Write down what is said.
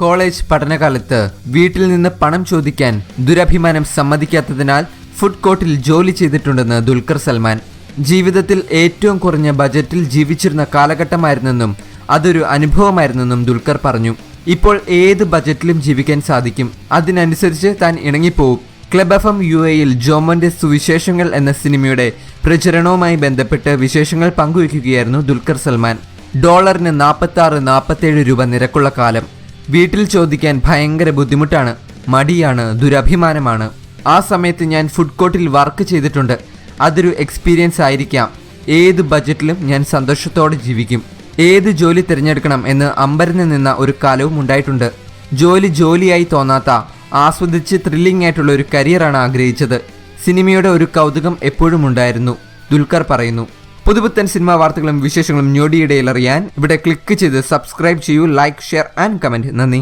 College പഠനകാലത്ത് വീട്ടിൽ നിന്ന് പണം ചോദിക്കാൻ ദുരഭിമാനം സമ്മതിക്കാത്തതിനാൽ ഫുഡ് കോർട്ടിൽ ജോലി ചെയ്തിട്ടുണ്ടെന്ന് ദുൽഖർ സൽമാൻ. ജീവിതത്തിൽ ഏറ്റവും കുറഞ്ഞ ബജറ്റിൽ ജീവിച്ചിരുന്ന കാലഘട്ടമായിരുന്നെന്നും അതൊരു അനുഭവമായിരുന്നെന്നും ദുൽഖർ പറഞ്ഞു. ഇപ്പോൾ ഏത് ബജറ്റിലും ജീവിക്കാൻ സാധിക്കും. അതിനനുസരിച്ച് താൻ ഇണങ്ങിപ്പോവും. ക്ലബ് എഫ് എം യു എയിൽ ജോമോന്റെ സുവിശേഷങ്ങൾ എന്ന സിനിമയുടെ പ്രചരണവുമായി ബന്ധപ്പെട്ട് വിശേഷങ്ങൾ പങ്കുവയ്ക്കുകയായിരുന്നു ദുൽഖർ സൽമാൻ. ഡോളറിന് നാൽപ്പത്തി ആറ് നാൽപ്പത്തേഴ് രൂപ നിരക്കുള്ള കാലം. വീട്ടിൽ ചോദിക്കാൻ ഭയങ്കര ബുദ്ധിമുട്ടാണ്. മടിയാണ് ദുരഭിമാനമാണ്. ആ സമയത്ത് ഞാൻ ഫുഡ് കോർട്ടിൽ വർക്ക് ചെയ്തിട്ടുണ്ട്. അതൊരു എക്സ്പീരിയൻസ് ആയിരിക്കാം. ഏത് ബജറ്റിലും ഞാൻ സന്തോഷത്തോടെ ജീവിക്കും. ഏത് ജോലി തിരഞ്ഞെടുക്കണം എന്ന് അമ്പരന്ന് നിന്ന ഒരു കാലവും ഉണ്ടായിട്ടുണ്ട്. ജോലി ജോലിയായി തോന്നാത്ത ആസ്വദിച്ച് ത്രില്ലിംഗ് ആയിട്ടുള്ള ഒരു കരിയറാണ് ആഗ്രഹിച്ചത്. സിനിമയുടെ ഒരു കൗതുകം എപ്പോഴും ഉണ്ടായിരുന്നു. ദുൽഖർ പറയുന്നു പുതുപുത്തൻ സിനിമാ വാർത്തകളും വിശേഷങ്ങളും ഞൊടിയിടയിൽ അറിയാൻ ഇവിടെ ക്ലിക്ക് ചെയ്ത് സബ്സ്ക്രൈബ് ചെയ്യൂ ലൈക്ക് ഷെയർ ആൻഡ് കമന്റ് നന്ദി.